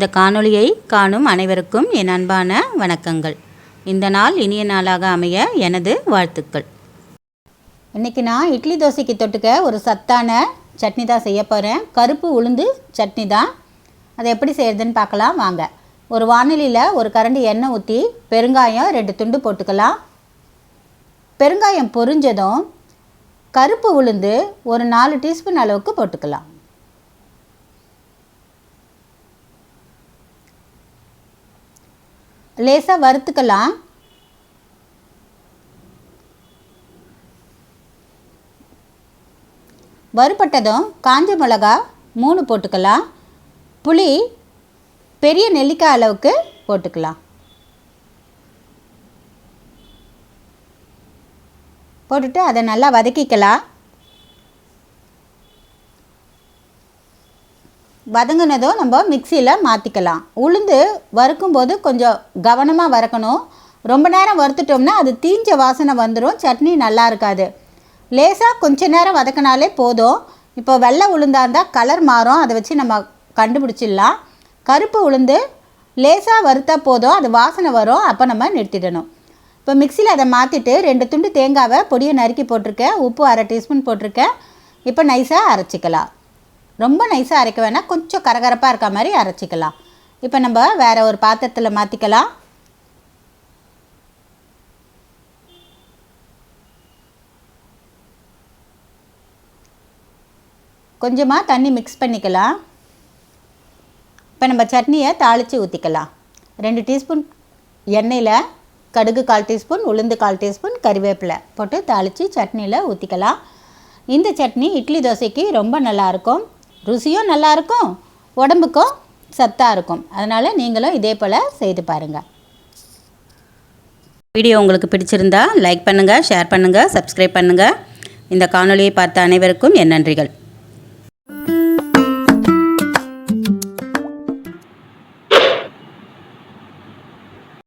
இந்த காணொளியை காணும் அனைவருக்கும் என் அன்பான வணக்கங்கள். இந்த நாள் இனிய நாளாக அமைய எனது வாழ்த்துக்கள். இன்றைக்கி நான் இட்லி தோசைக்கு தொட்டுக்க ஒரு சத்தான சட்னி தான் செய்ய போகிறேன் கருப்பு உளுந்து சட்னி தான். அதை எப்படி செய்கிறதுன்னு பார்க்கலாம் வாங்க. ஒரு வானிலையில் ஒரு கரண்டி எண்ணெய் ஊற்றி பெருங்காயம் ரெண்டு துண்டு போட்டுக்கலாம். பெருங்காயம் பொரிஞ்சதும் கருப்பு உளுந்து ஒரு நாலு டீஸ்பூன் அளவுக்கு போட்டுக்கலாம். லேசாக வறுத்துக்கலாம். வறுபட்டதும் காஞ்ச மிளகா மூணு போட்டுக்கலாம். புளி பெரிய நெல்லிக்காய் அளவுக்கு போட்டுக்கலாம். போட்டுட்டு அதை நல்லா வதக்கிக்கலாம். வதங்கினதும் நம்ம மிக்சியில் மாற்றிக்கலாம் உளுந்து வறுக்கும்போது கொஞ்சம் கவனமாக வறுக்கணும். ரொம்ப நேரம் வறுத்துட்டோம்னா அது தீஞ்ச வாசனை வந்துடும் சட்னி நல்லா இருக்காது. லேசாக கொஞ்ச நேரம் வதக்கினாலே போதும். இப்போ வெள்ளை உளுந்தாக இருந்தால் கலர் மாறும். அதை வச்சு நம்ம கண்டுபிடிச்சிடலாம். கருப்பு உளுந்து லேசாக வறுத்தா போதும். அது வாசனை வரும். அப்போ நம்ம நிறுத்திடணும். இப்போ மிக்சியில் அதை மாற்றிட்டு ரெண்டு துண்டு தேங்காவை பொடியை நறுக்கி போட்டிருக்கேன். உப்பு அரை டீஸ்பூன் போட்டிருக்கேன். இப்போ நைஸாக அரைச்சிக்கலாம். ரொம்ப நைஸாக அரைக்க வேணாம். கொஞ்சம் கரகரப்பாக இருக்க மாதிரி அரைச்சிக்கலாம். இப்போ நம்ம வேறு ஒரு பாத்திரத்தில் மாற்றிக்கலாம் கொஞ்சமாக தண்ணி மிக்ஸ் பண்ணிக்கலாம். இப்போ நம்ம சட்னியை தாளித்து ஊற்றிக்கலாம் ரெண்டு டீஸ்பூன் எண்ணெயில் கடுகு கால் டீஸ்பூன் உளுந்து கால் டீஸ்பூன் கறிவேப்பிலை போட்டு தாளித்து சட்னியில் ஊற்றிக்கலாம் இந்த சட்னி இட்லி தோசைக்கு ரொம்ப நல்லாயிருக்கும் ருசியும் நல்லாயிருக்கும் உடம்புக்கும் சத்தாக இருக்கும் அதனால் நீங்களும் இதே போல் செய்து பாருங்கள் வீடியோ உங்களுக்கு பிடிச்சிருந்தா லைக் பண்ணுங்கள் ஷேர் பண்ணுங்கள் சப்ஸ்கிரைப் பண்ணுங்கள் இந்த காணொலியை பார்த்த அனைவருக்கும் என் நன்றிகள்.